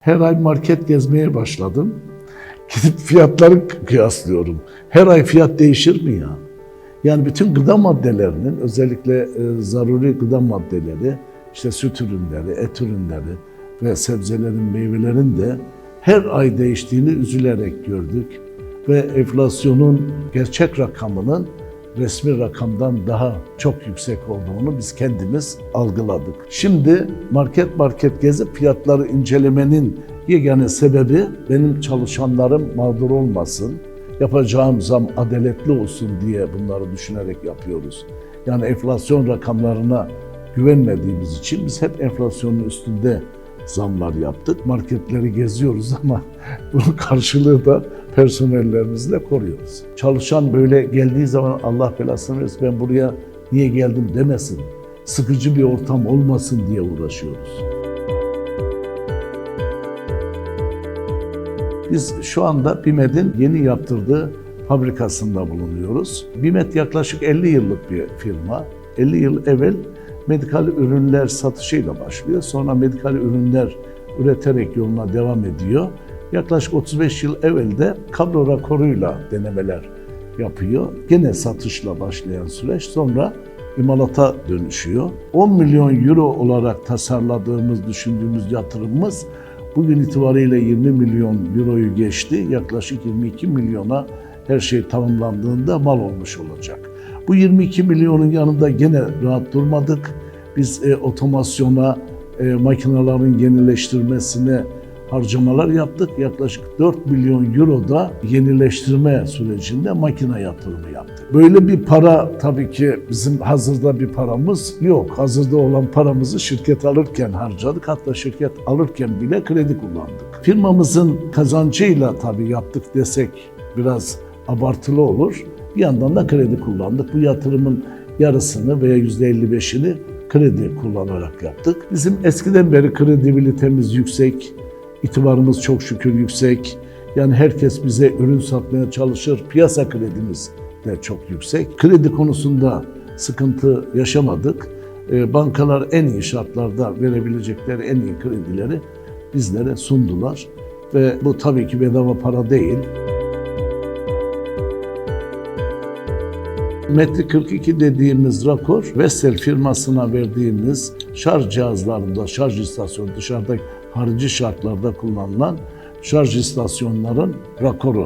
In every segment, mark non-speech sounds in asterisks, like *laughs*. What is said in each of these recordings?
Her ay market gezmeye başladım. Gidip fiyatları kıyaslıyorum. Her ay fiyat değişir mi ya? Yani bütün gıda maddelerinin özellikle e, zaruri gıda maddeleri, işte süt ürünleri, et ürünleri ve sebzelerin, meyvelerin de her ay değiştiğini üzülerek gördük. Ve enflasyonun gerçek rakamının resmi rakamdan daha çok yüksek olduğunu biz kendimiz algıladık. Şimdi market market gezip fiyatları incelemenin yegane sebebi benim çalışanlarım mağdur olmasın, yapacağım zam adaletli olsun diye bunları düşünerek yapıyoruz. Yani enflasyon rakamlarına güvenmediğimiz için biz hep enflasyonun üstünde zamlar yaptık. Marketleri geziyoruz *laughs* ama bunun karşılığı da personellerimizle koruyoruz. Çalışan böyle geldiği zaman Allah belasını versin ben buraya niye geldim demesin. Sıkıcı bir ortam olmasın diye uğraşıyoruz. Biz şu anda BİMED'in yeni yaptırdığı fabrikasında bulunuyoruz. BİMED yaklaşık 50 yıllık bir firma. 50 yıl evvel medikal ürünler satışıyla başlıyor. Sonra medikal ürünler üreterek yoluna devam ediyor. Yaklaşık 35 yıl evvel de kablo rakoruyla denemeler yapıyor. Gene satışla başlayan süreç sonra imalata dönüşüyor. 10 milyon euro olarak tasarladığımız, düşündüğümüz yatırımımız bugün itibariyle 20 milyon euroyu geçti. Yaklaşık 22 milyona her şey tamamlandığında mal olmuş olacak. Bu 22 milyonun yanında gene rahat durmadık. Biz e, otomasyona, e, makinelerin yenileştirmesine harcamalar yaptık. Yaklaşık 4 milyon euro da yenileştirme sürecinde makine yatırımı yaptık. Böyle bir para tabii ki bizim hazırda bir paramız yok. Hazırda olan paramızı şirket alırken harcadık. Hatta şirket alırken bile kredi kullandık. Firmamızın kazancıyla tabii yaptık desek biraz abartılı olur. Bir yandan da kredi kullandık. Bu yatırımın yarısını veya %55'ini kredi kullanarak yaptık. Bizim eskiden beri kredibilitemiz yüksek, itibarımız çok şükür yüksek. Yani herkes bize ürün satmaya çalışır. Piyasa kredimiz de çok yüksek. Kredi konusunda sıkıntı yaşamadık. Ee, Bankalar en iyi şartlarda verebilecekleri en iyi kredileri bizlere sundular. Ve bu tabii ki bedava para değil. Metri 42 dediğimiz rakor Vestel firmasına verdiğimiz şarj cihazlarında, şarj istasyonu dışarıda harici şartlarda kullanılan şarj istasyonların rakoru.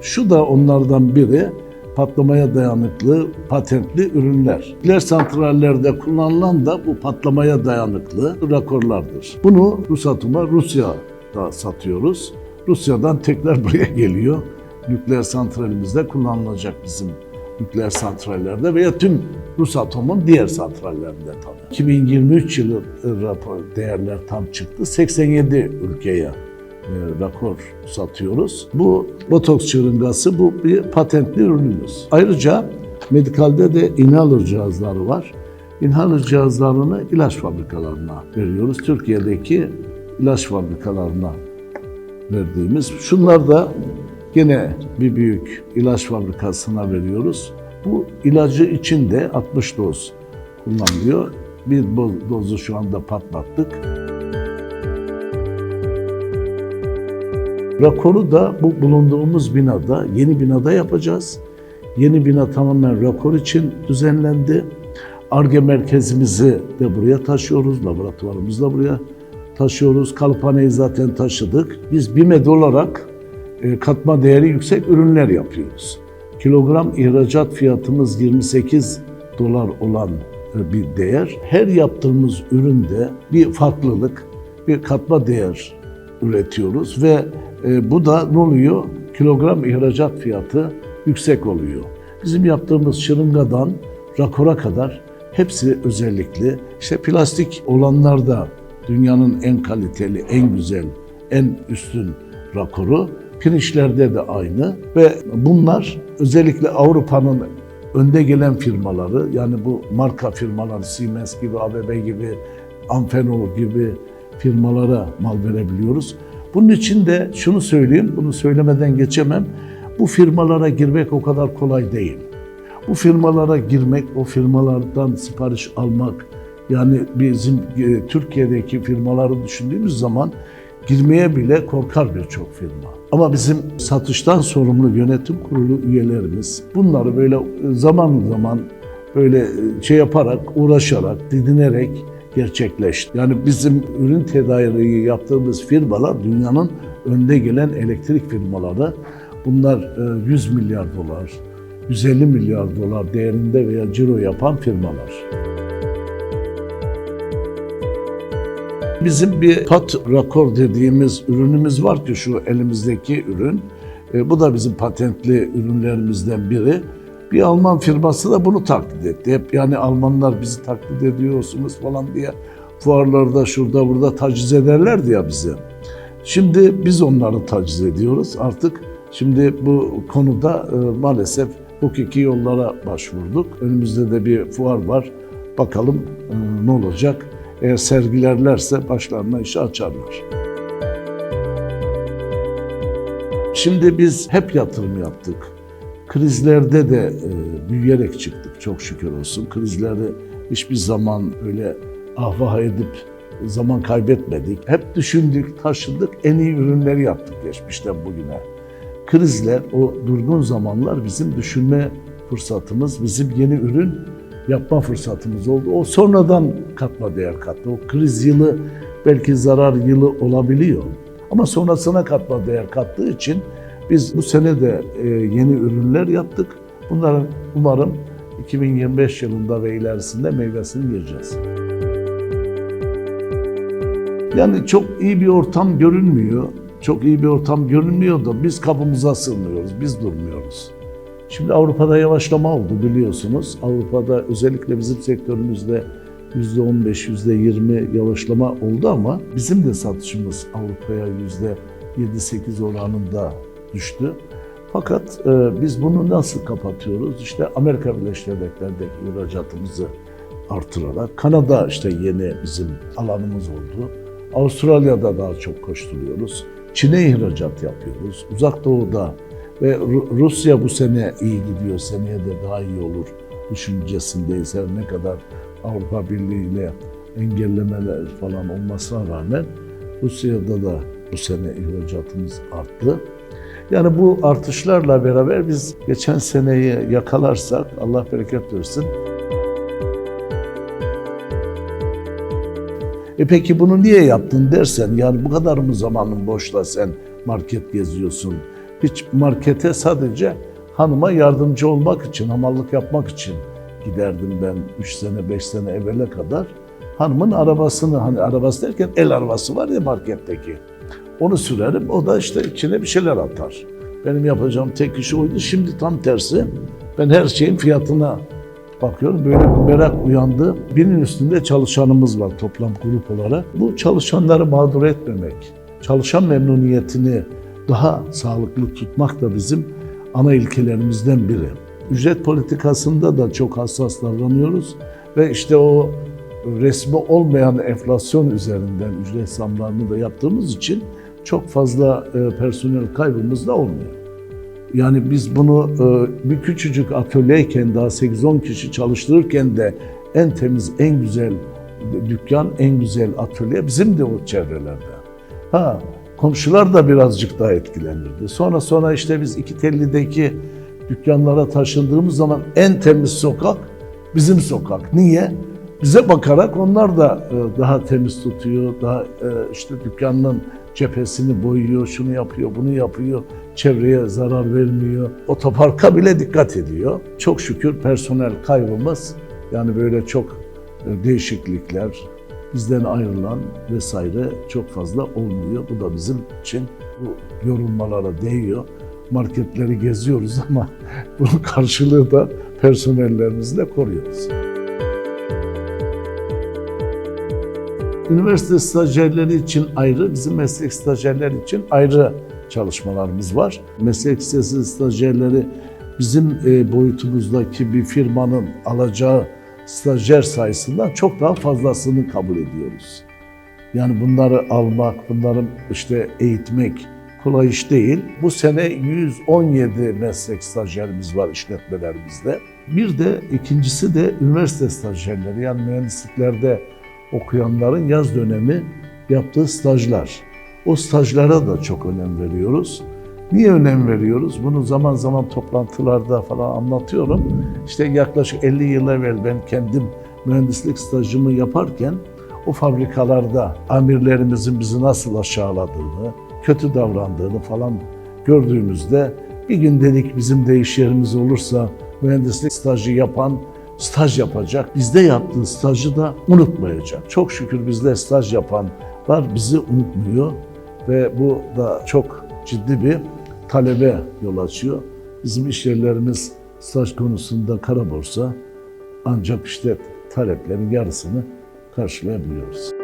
Şu da onlardan biri patlamaya dayanıklı patentli ürünler. Nükleer santrallerde kullanılan da bu patlamaya dayanıklı rakorlardır. Bunu Rusatom'a Rusya'da satıyoruz. Rusya'dan tekrar buraya geliyor. Nükleer santralimizde kullanılacak bizim nükleer santrallerde veya tüm Rusatom'un diğer santrallerinde tabii. 2023 yılı rapor değerler tam çıktı. 87 ülkeye e, rakor satıyoruz. Bu botoks şırıngası bu bir patentli ürünümüz. Ayrıca medikalde de inhaler cihazları var. İnhaler cihazlarını ilaç fabrikalarına veriyoruz. Türkiye'deki ilaç fabrikalarına verdiğimiz. Şunlar da Gene bir büyük ilaç fabrikasına veriyoruz. Bu ilacı için de 60 doz kullanılıyor. Bir dozu şu anda patlattık. Rakoru da bu bulunduğumuz binada, yeni binada yapacağız. Yeni bina tamamen rakor için düzenlendi. ARGE merkezimizi de buraya taşıyoruz, laboratuvarımızı da buraya taşıyoruz. Kalıphaneyi zaten taşıdık. Biz BİMED olarak katma değeri yüksek ürünler yapıyoruz. Kilogram ihracat fiyatımız 28 dolar olan e, bir değer. Her yaptığımız üründe bir farklılık, bir katma değer üretiyoruz ve e, bu da ne oluyor? Kilogram ihracat fiyatı yüksek oluyor. Bizim yaptığımız şırıngadan rakora kadar hepsi özellikli. İşte plastik olanlar da dünyanın en kaliteli, en güzel, en üstün rakoru. Pirinçlerde de aynı ve bunlar özellikle Avrupa'nın önde gelen firmaları yani bu marka firmaları Siemens gibi, ABB gibi, Amphenol gibi firmalara mal verebiliyoruz. Bunun için de şunu söyleyeyim, bunu söylemeden geçemem. Bu firmalara girmek o kadar kolay değil. Bu firmalara girmek, o firmalardan sipariş almak, yani bizim e, Türkiye'deki firmaları düşündüğümüz zaman girmeye bile korkar birçok firma. Ama bizim satıştan sorumlu yönetim kurulu üyelerimiz bunları böyle zaman zaman böyle şey yaparak, uğraşarak, didinerek gerçekleşti. Yani bizim ürün tedariği yaptığımız firmalar dünyanın önde gelen elektrik firmaları. Bunlar e, 100 milyar dolar, 150 milyar dolar değerinde veya ciro yapan firmalar. Bizim bir pat rakor dediğimiz ürünümüz var ki şu elimizdeki ürün. E, bu da bizim patentli ürünlerimizden biri. Bir Alman firması da bunu taklit etti. Hep yani Almanlar bizi taklit ediyorsunuz falan diye fuarlarda şurada burada taciz ederlerdi ya bize. Şimdi biz onları taciz ediyoruz. Artık şimdi bu konuda e, maalesef hukuki yollara başvurduk. Önümüzde de bir fuar var. Bakalım e, ne olacak. Eğer sergilerlerse başlarına işi açarlar. Şimdi biz hep yatırım yaptık. Krizlerde de e, büyüyerek çıktık çok şükür olsun. Krizleri hiçbir zaman öyle ahvah edip zaman kaybetmedik. Hep düşündük, taşıdık, en iyi ürünleri yaptık geçmişten bugüne. Krizler, o durgun zamanlar bizim düşünme fırsatımız, bizim yeni ürün yapma fırsatımız oldu. O sonradan katma değer kattı. O kriz yılı belki zarar yılı olabiliyor. Ama sonrasına katma değer kattığı için biz bu sene de e, yeni ürünler yaptık. Bunların umarım 2025 yılında ve ilerisinde meyvesini yiyeceğiz. Yani çok iyi bir ortam görünmüyor. Çok iyi bir ortam görünmüyor da biz kapımıza sığmıyoruz, biz durmuyoruz. Şimdi Avrupa'da yavaşlama oldu biliyorsunuz. Avrupa'da özellikle bizim sektörümüzde %15, %20 yavaşlama oldu ama bizim de satışımız Avrupa'ya %7-8 oranında düştü. Fakat e, biz bunu nasıl kapatıyoruz? İşte Amerika Birleşik Devletleri'ndeki ihracatımızı artırarak, Kanada işte yeni bizim alanımız oldu. Avustralya'da daha çok koşturuyoruz. Çin'e ihracat yapıyoruz. Uzak Doğu'da ve Ru- Rusya bu sene iyi gidiyor, seneye de daha iyi olur düşüncesindeyiz. Her ne kadar Avrupa Birliği ile engellemeler falan olmasına rağmen Rusya'da da bu sene ihracatımız arttı. Yani bu artışlarla beraber biz geçen seneyi yakalarsak Allah bereket versin. E peki bunu niye yaptın dersen yani bu kadar mı zamanın boşla sen market geziyorsun? Hiç markete sadece hanıma yardımcı olmak için, hamallık yapmak için giderdim ben 3 sene 5 sene evvele kadar. Hanımın arabasını hani arabası derken el arabası var ya marketteki. Onu sürerim o da işte içine bir şeyler atar. Benim yapacağım tek iş oydu. Şimdi tam tersi. Ben her şeyin fiyatına bakıyorum. Böyle bir merak uyandı. Binin üstünde çalışanımız var toplam grup olarak. Bu çalışanları mağdur etmemek, çalışan memnuniyetini daha sağlıklı tutmak da bizim ana ilkelerimizden biri. Ücret politikasında da çok hassas davranıyoruz ve işte o resmi olmayan enflasyon üzerinden ücret zamlarını da yaptığımız için çok fazla e, personel kaybımız da olmuyor. Yani biz bunu e, bir küçücük atölyeyken daha 8-10 kişi çalıştırırken de en temiz, en güzel dükkan, en güzel atölye bizim de o çevrelerde. Ha, komşular da birazcık daha etkilenirdi. Sonra sonra işte biz iki tellideki dükkanlara taşındığımız zaman en temiz sokak bizim sokak. Niye? Bize bakarak onlar da e, daha temiz tutuyor, daha e, işte dükkanın cephesini boyuyor, şunu yapıyor, bunu yapıyor, çevreye zarar vermiyor. Otoparka bile dikkat ediyor. Çok şükür personel kaybımız yani böyle çok e, değişiklikler, bizden ayrılan vesaire çok fazla olmuyor. Bu da bizim için bu yorulmalara değiyor. Marketleri geziyoruz *laughs* ama bunun karşılığı da personellerimizle koruyoruz. Üniversite stajyerleri için ayrı, bizim meslek stajyerleri için ayrı çalışmalarımız var. Meslek lisesi stajyerleri bizim e, boyutumuzdaki bir firmanın alacağı stajyer sayısından çok daha fazlasını kabul ediyoruz. Yani bunları almak, bunların işte eğitmek kolay iş değil. Bu sene 117 meslek stajyerimiz var işletmelerimizde. Bir de ikincisi de üniversite stajyerleri yani mühendisliklerde okuyanların yaz dönemi yaptığı stajlar. O stajlara da çok önem veriyoruz. Niye önem veriyoruz? Bunu zaman zaman toplantılarda falan anlatıyorum. İşte yaklaşık 50 yıl evvel ben kendim mühendislik stajımı yaparken o fabrikalarda amirlerimizin bizi nasıl aşağıladığını, kötü davrandığını falan gördüğümüzde bir gün dedik bizim de iş yerimiz olursa mühendislik stajı yapan staj yapacak. Bizde yaptığı stajı da unutmayacak. Çok şükür bizde staj yapanlar bizi unutmuyor ve bu da çok ciddi bir talebe yol açıyor. Bizim iş yerlerimiz staj konusunda kara borsa ancak işte taleplerin yarısını karşılayabiliyoruz.